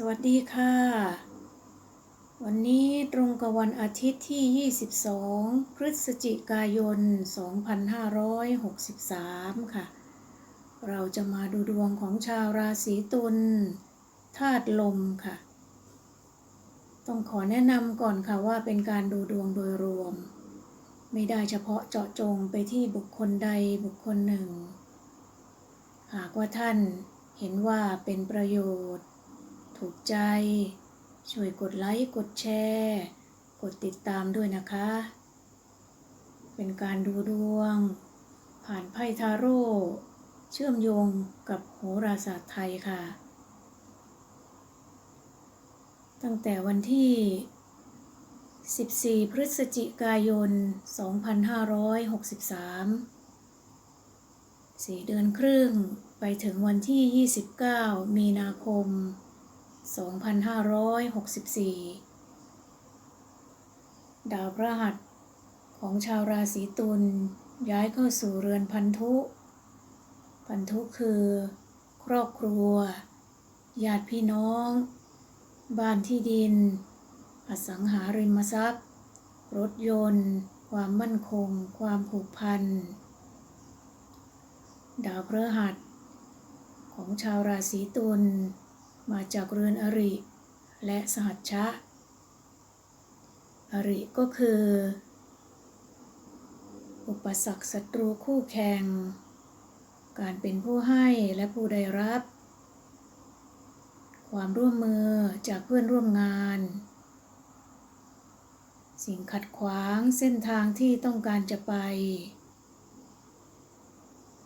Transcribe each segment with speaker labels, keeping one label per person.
Speaker 1: สวัสดีค่ะ วันนี้ตรงกับวันอาทิตย์ที่ 22 พฤศจิกายน 2563 ค่ะ เราจะมาดูดวงของชาวราศีตุลธาตุลมค่ะ ต้องขอแนะนำก่อนค่ะว่าเป็นการดูดวงโดยรวม ไม่ได้เฉพาะเจาะจงไปที่บุคคลใดบุคคลหนึ่ง หากว่าท่านเห็นว่าเป็นประโยชน์ ถูกใจ ช่วยกดไลค์กดแชร์ กดติดตามด้วยนะคะ เป็นการดูดวง ผ่านไพ่ทาโร่เชื่อมโยงกับโหราศาสตร์ไทยค่ะ ตั้งแต่วันที่ 14 พฤศจิกายน 2563สี่เดือนครึ่งไปถึงวันที่ 29 มีนาคม 2564 ดาวพระหัสของชาวราศีตุลย้ายเข้าสู่เรือนพันธุ พันธุคือ ครอบครัว ญาติพี่น้อง บ้านที่ดิน อสังหาริมทรัพย์ รถยนต์ ความมั่นคง ความผูกพัน ดาวพฤหัสของชาวราศีตุล มาจากเรือนอริ และสหัชชะ อริก็คือ อุปสรรคศัตรูคู่แข่ง การเป็นผู้ให้และผู้ได้รับ ความร่วมมือจากเพื่อนร่วมงาน สิ่งขัดขวางเส้นทางที่ต้องการจะไป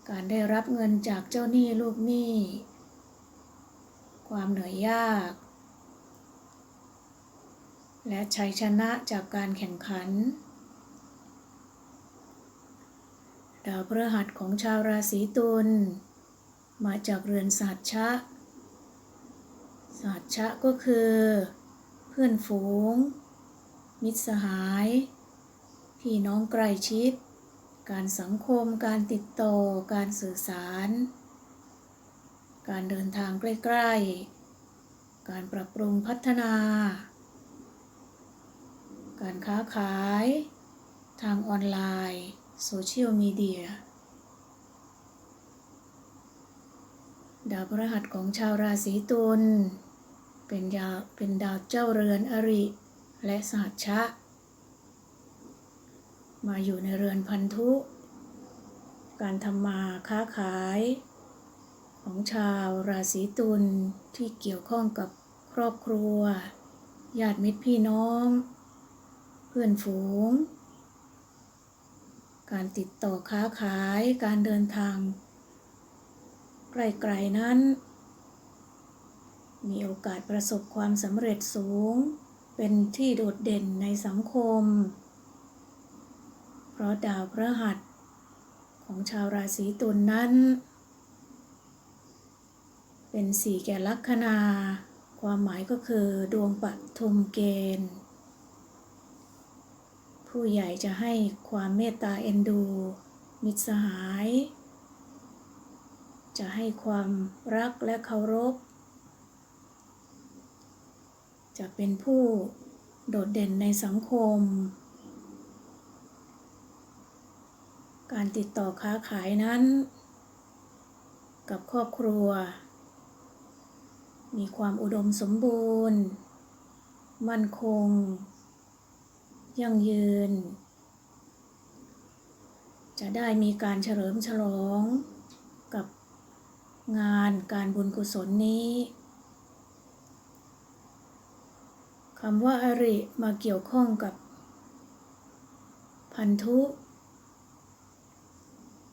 Speaker 1: การได้รับเงินจากเจ้าหนี้ลูกหนี้ ความเหนื่อยยาก และชัยชนะจากการแข่งขัน ดาวพฤหัสของชาวราศีตุลมาจากเรือนสัตชะสัตชะก็คือ เพื่อนฝูง มิตรสหาย พี่น้องใกล้ชิด การสังคม การติดต่อ การสื่อสาร การเดินทางใกล้ ๆ การปรับปรุงพัฒนา การค้าขาย ทางออนไลน์โซเชียลมีเดียดาวพฤหัสของชาวราศีตุลเป็นดาวเป็นดาวเจ้าเรือนอริ และสหัชชะ มาอยู่ในเรือนพันธุ การทำมาค้าขาย ของชาวราศีตุลที่เกี่ยวข้องกับครอบครัว ญาติมิตรพี่น้อง เพื่อนฝูง การติดต่อค้าขายการเดินทาง ไกลๆนั้น มีโอกาสประสบความสำเร็จสูง เป็นที่โดดเด่นในสังคม เพราะดาวพระหัสของชาวราศีตุลนนั้น เป็นสี่แก่ลัคนา ความหมายก็คือดวงปฐุมเกณฑ์ ผู้ใหญ่จะให้ความเมตตาเอ็นดู มิตรสหาย จะให้ความรักและเคารพ จะเป็นผู้โดดเด่นในสังคม การติดต่อค้าขายนั้น กับครอบครัว มีความอุดมสมบูรณ์ มั่นคง ยั่งยืน จะได้มีการเฉลิมฉลอง กับงานการบุญกุศลนี้คำว่าอริมาเกี่ยวข้องกับพันธุ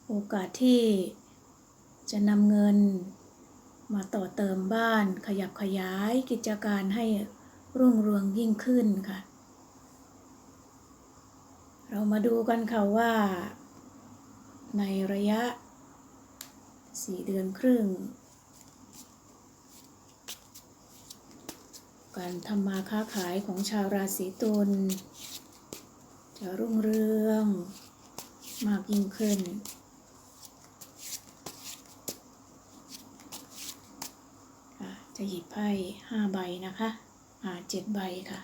Speaker 1: โอกาสที่จะนำเงิน มาต่อเติมบ้านขยับขยายกิจการให้รุ่งเรืองยิ่งขึ้นค่ะ เรามาดูกันค่ะว่า ในระยะสี่เดือนครึ่ง การทำมาค้าขายของชาวราศีตุลจะรุ่งเรืองมากยิ่งขึ้น ค่ะ จะหยิบไพ่ห้าใบนะคะอ่าเจ็ดใบค่ะ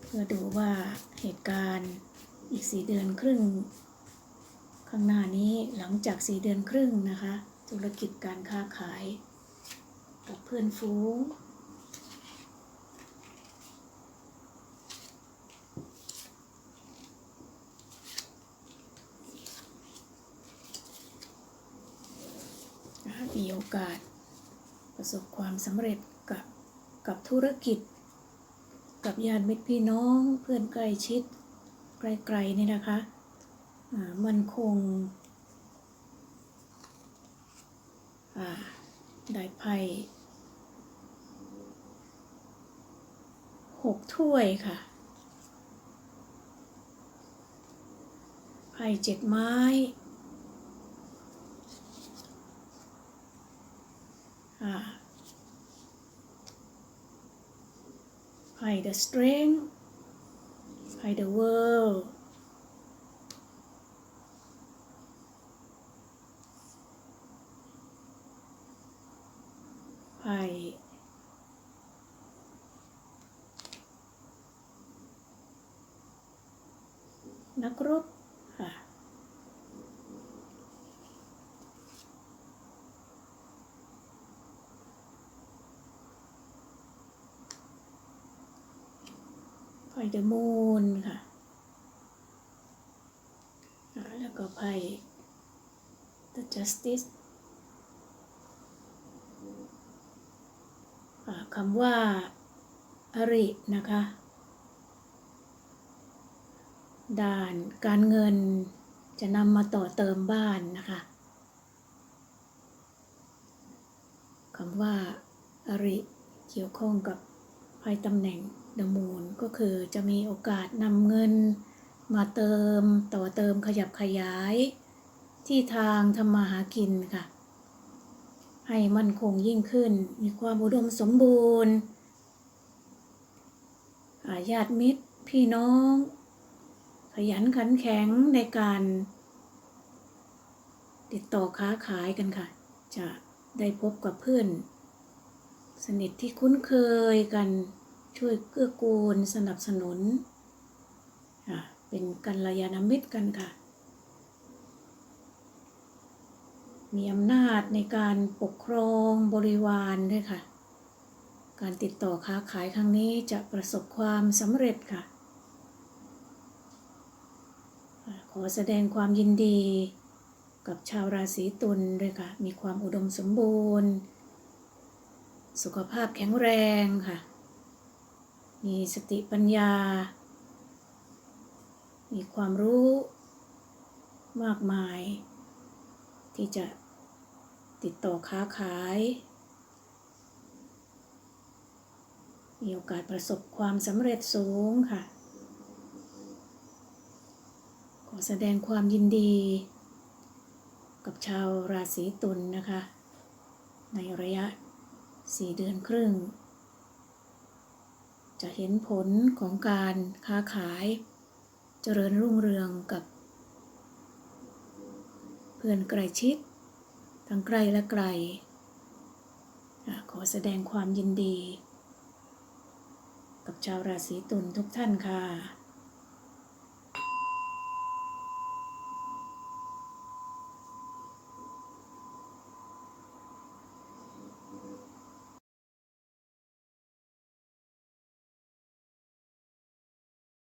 Speaker 1: เพื่อดูว่าเหตุการณ์อีกสี่เดือนครึ่ง ข้างหน้านี้หลังจากสี่เดือนครึ่งนะคะ ธุรกิจการค้าขายกับเพื่อนฟูงนะคะมีโอกาส ประสบความสำเร็จกับกับธุรกิจ กับญาติมิตรพี่น้องเพื่อนใกล้ชิด ไกลๆนี่นะคะมันคงได้ไพ่หกถ้วยค่ะ ไพ่เจ็ดไม้ อ่า ไพ่ the strength ไพ่ the world ไพ่นักรบค่ะ ไพ่เดอะมูนค่ะ แล้วก็ไพ่ The Justice คำว่าอรินะคะ ด่านการเงินจะนำมาต่อเติมบ้านนะคะคำว่าอริเกี่ยวข้องกับ ไพ่ตำแหน่ง The Moon ก็คือจะมีโอกาสนำเงินมาเติมต่อเติมขยับขยาย ที่ทางทำมาหากินค่ะ ให้มั่นคงยิ่งขึ้น มีความอุดมสมบูรณ์าญาติมิตรพี่น้อง ขยันขันแข็งในการ ติดต่อค้าขายกันค่ะ จะได้พบกับเพื่อน สนิทที่คุ้นเคยกันช่วยเกื้อกูลสนับสนุนอะเป็นกัลยาณมิตรกันค่ะ มีอำนาจในการปกครองบริวารด้วยค่ะ การติดต่อค้าขายครั้งนี้จะประสบความสำเร็จค่ะอะขอแสดงความยินดีกับชาวราศีตุลด้วยค่ะ มีความอุดมสมบูรณ์ สุขภาพแข็งแรงค่ะ มีสติปัญญา มีความรู้มากมาย ที่จะติดต่อค้าขาย มีโอกาสประสบความสำเร็จสูงค่ะ ขอแสดงความยินดี กับชาวราศีตุลนนะคะ ในระยะ 4เดือนครึ่ง จะเห็นผลของการค้าขายเจริญรุ่งเรืองกับ เพื่อนใกล้ชิด ทั้งใกล้และไกล ขอแสดงความยินดี กับชาวราศีตุลทุกท่านค่ะ